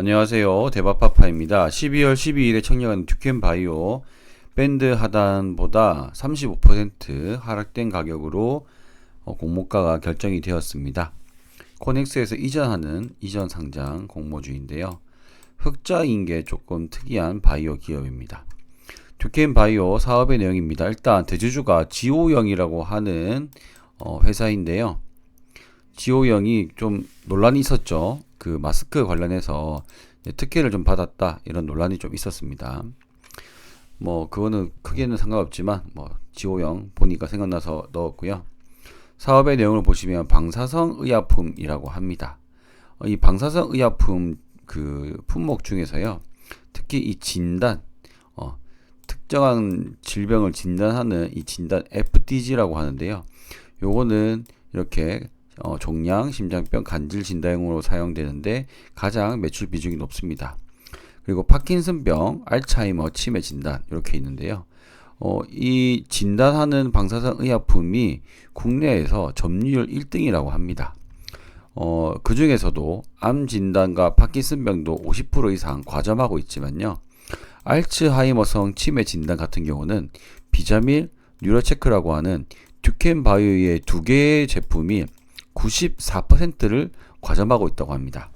안녕하세요. 대박파파입니다. 12월 12일에 청량한 듀켄바이오 밴드 하단보다 35% 하락된 가격으로 어, 공모가가 결정이 되었습니다. 코넥스에서 이전하는 이전 상장 공모주인데요. 흑자인 게 조금 특이한 바이오 기업입니다. 듀켄바이오 사업의 내용입니다. 일단 대주주가 지오영이라고 하는 어, 회사인데요. 지오영이 좀 논란이 있었죠. 그 마스크 관련해서 특혜를 좀 받았다 이런 논란이 좀 있었습니다. 뭐 그거는 크게는 상관없지만 뭐 지오영 보니까 생각나서 넣었고요. 사업의 내용을 보시면 방사성 의약품이라고 합니다. 어, 이 방사성 의약품 그 품목 중에서요. 특히 이 진단 어, 특정한 질병을 진단하는 이 진단 FDG라고 하는데요. 요거는 이렇게 어, 종양, 심장병, 간질 진단용으로 사용되는데 가장 매출 비중이 높습니다. 그리고 파킨슨병, 알츠하이머, 치매 진단 이렇게 있는데요. 어, 이 진단하는 방사선 의약품이 국내에서 점유율 1등이라고 합니다. 어, 그 중에서도 암 진단과 파킨슨병도 50% 이상 과점하고 있지만요. 알츠하이머성 치매 진단 같은 경우는 비자밀, 뉴로체크라고 하는 듀켄 바이오의 두 개의 제품이 94%를 과점하고 있다고 합니다.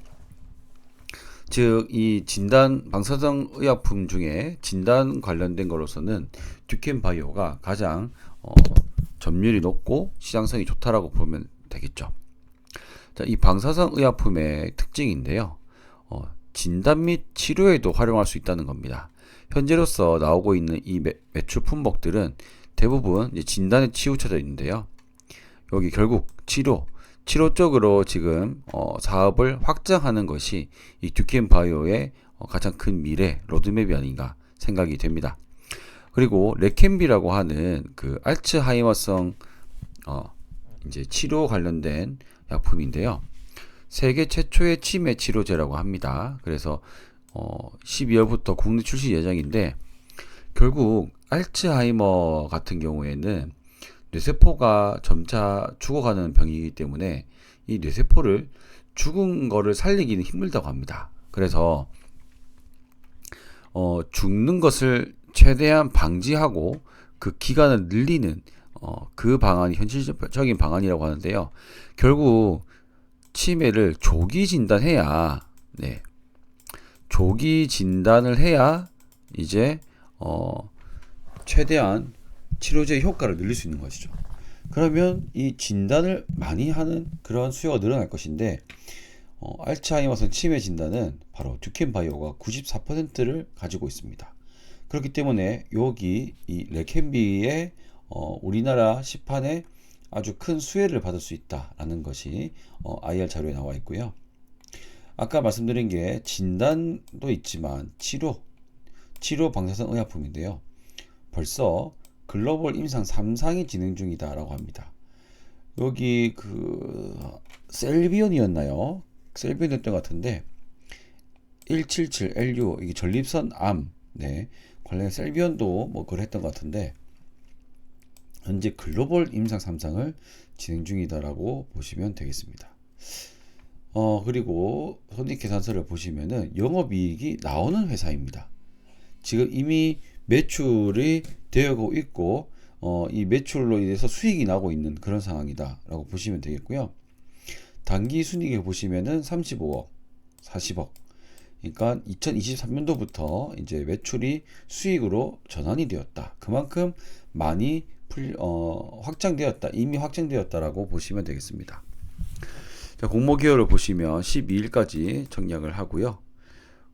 즉, 이 진단, 방사성 의약품 중에 진단 관련된 것로서는 듀켄 바이오가 가장 어, 점유율이 높고 시장성이 좋다라고 보면 되겠죠. 자, 이 방사성 의약품의 특징인데요. 어, 진단 및 치료에도 활용할 수 있다는 겁니다. 현재로서 나오고 있는 이 매, 매출 품목들은 대부분 진단에 치우쳐져 있는데요. 여기 결국 치료, 치료 쪽으로 지금 어, 사업을 확장하는 것이 이 듀켄 바이오의 어, 가장 큰 미래 로드맵이 아닌가 생각이 됩니다. 그리고 레켄비라고 하는 그 알츠하이머성 어, 이제 치료 관련된 약품인데요. 세계 최초의 치매 치료제라고 합니다. 그래서 어, 12월부터 국내 출시 예정인데 결국 알츠하이머 같은 경우에는 뇌세포가 점차 죽어가는 병이기 때문에 이 뇌세포를 죽은 거를 살리기는 힘들다고 합니다. 그래서 어, 죽는 것을 최대한 방지하고 그 기간을 늘리는 어, 그 방안이 현실적인 방안이라고 하는데요. 결국 치매를 조기 진단해야 네. 조기 진단을 해야 이제 어, 최대한 치료제의 효과를 늘릴 수 있는 것이죠. 그러면 이 진단을 많이 하는 그런 수요가 늘어날 것인데 어, 알츠하이머성 치매 진단은 바로 듀켄 바이오가 94%를 가지고 있습니다. 그렇기 때문에 여기 이 레켄비의 어, 우리나라 시판에 아주 큰 수혜를 받을 수 있다라는 것이 어, IR 자료에 나와 있고요. 아까 말씀드린 게 진단도 있지만 치료, 치료 방사선 의약품인데요. 벌써 글로벌 임상 3상이 진행 중이다라고 합니다. 여기 그 셀비온이었나요? 셀비온이었던 것 같은데 177LU 이게 전립선 암 네. 관련 셀비온도 뭐 그랬던 것 같은데 현재 글로벌 임상 3상을 진행 중이다라고 보시면 되겠습니다. 어 그리고 손익 계산서를 보시면은 영업이익이 나오는 회사입니다. 지금 이미 매출이 되고 있고 어, 이 매출로 인해서 수익이 나고 있는 그런 상황이다라고 보시면 되겠고요. 단기 순이익을 보시면은 35억, 40억. 그러니까 2023년도부터 이제 매출이 수익으로 전환이 되었다. 그만큼 많이 풀, 어, 확장되었다. 이미 확장되었다라고 보시면 되겠습니다. 자, 공모 기여를 보시면 12일까지 정략을 하고요.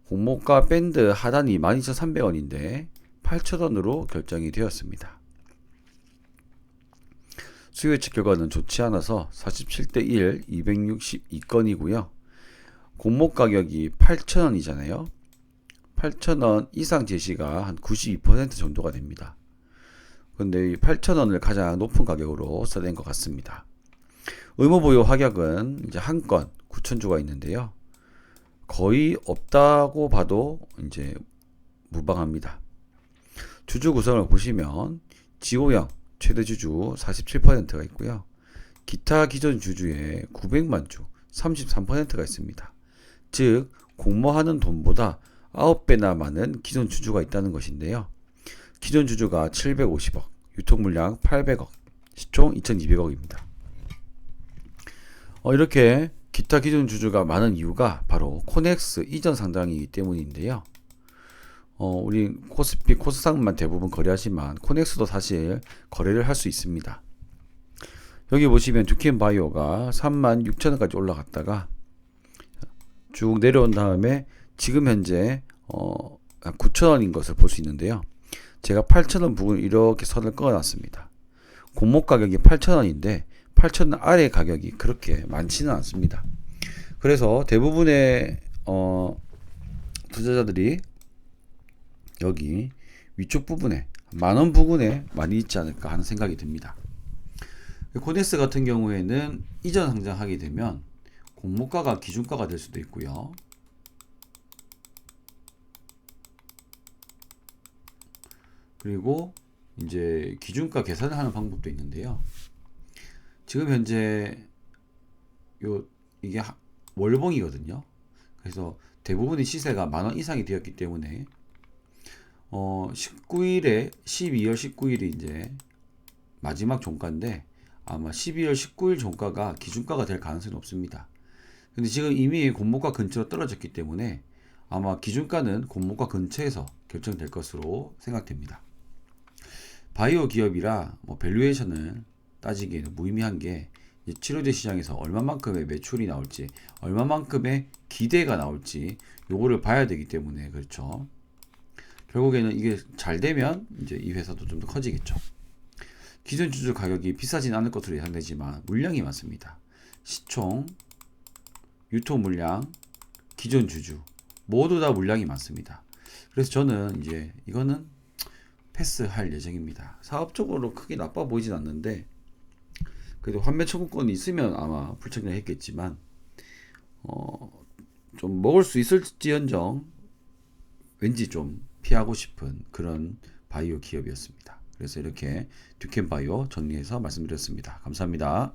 공모가 밴드 하단이 12,300원인데 8,000원으로 결정이 되었습니다. 수요 예측 결과는 좋지 않아서 47대 1 262건이고요. 공모 가격이 8,000원이잖아요. 8,000원 이상 제시가 한 92% 정도가 됩니다. 근데 이 8,000원을 가장 높은 가격으로 써낸 것 같습니다. 의무 보유 확약은 이제 한 건 9,000주가 있는데요. 거의 없다고 봐도 이제 무방합니다. 주주 구성을 보시면 지오형 최대 주주 47%가 있고요. 기타 기존 주주의 900만 주 33%가 있습니다. 즉 공모하는 돈보다 9배나 많은 기존 주주가 있다는 것인데요. 기존 주주가 750억, 유통 물량 800억, 시총 2200억입니다. 어, 이렇게 기타 기존 주주가 많은 이유가 바로 코넥스 이전 상장이기 때문인데요. 어, 우리 코스피, 코스닥만 대부분 거래하지만 코넥스도 사실 거래를 할 수 있습니다. 여기 보시면 듀켄 바이오가 3만 6천원까지 올라갔다가 쭉 내려온 다음에 지금 현재 어, 9천원인 것을 볼 수 있는데요. 제가 8천원 부분 이렇게 선을 그어놨습니다. 공모 가격이 8천원인데 8천원 아래 가격이 그렇게 많지는 않습니다. 그래서 대부분의 어, 투자자들이 여기 위쪽 부분에 만원 부근에 많이 있지 않을까 하는 생각이 듭니다. 코네스 같은 경우에는 이전 상장하게 되면 공모가가 기준가가 될 수도 있고요. 그리고 이제 기준가 계산을 하는 방법도 있는데요. 지금 현재 요 이게 하- 월봉이거든요. 그래서 대부분의 시세가 만 원 이상이 되었기 때문에 어 19일에 12월 19일이 이제 마지막 종가인데 아마 12월 19일 종가가 기준가가 될 가능성이 높습니다. 근데 지금 이미 공모가 근처로 떨어졌기 때문에 아마 기준가는 공모가 근처에서 결정될 것으로 생각됩니다. 바이오 기업이라 뭐 밸류에이션을 따지기에는 무의미한 게 치료제 시장에서 얼마만큼의 매출이 나올지 얼마만큼의 기대가 나올지 요거를 봐야 되기 때문에 그렇죠. 결국에는 이게 잘 되면 이제 이 회사도 좀 더 커지겠죠. 기존 주주 가격이 비싸진 않을 것으로 예상되지만 물량이 많습니다. 시총, 유통 물량, 기존 주주 모두 다 물량이 많습니다. 그래서 저는 이제 이거는 패스할 예정입니다. 사업적으로 크게 나빠 보이진 않는데 그래도 환매 청구권이 있으면 아마 불청량했겠지만 어, 좀 먹을 수 있을지언정 왠지 좀 피하고 싶은 그런 바이오 기업이었습니다. 그래서 이렇게 듀켄 바이오 정리해서 말씀드렸습니다. 감사합니다.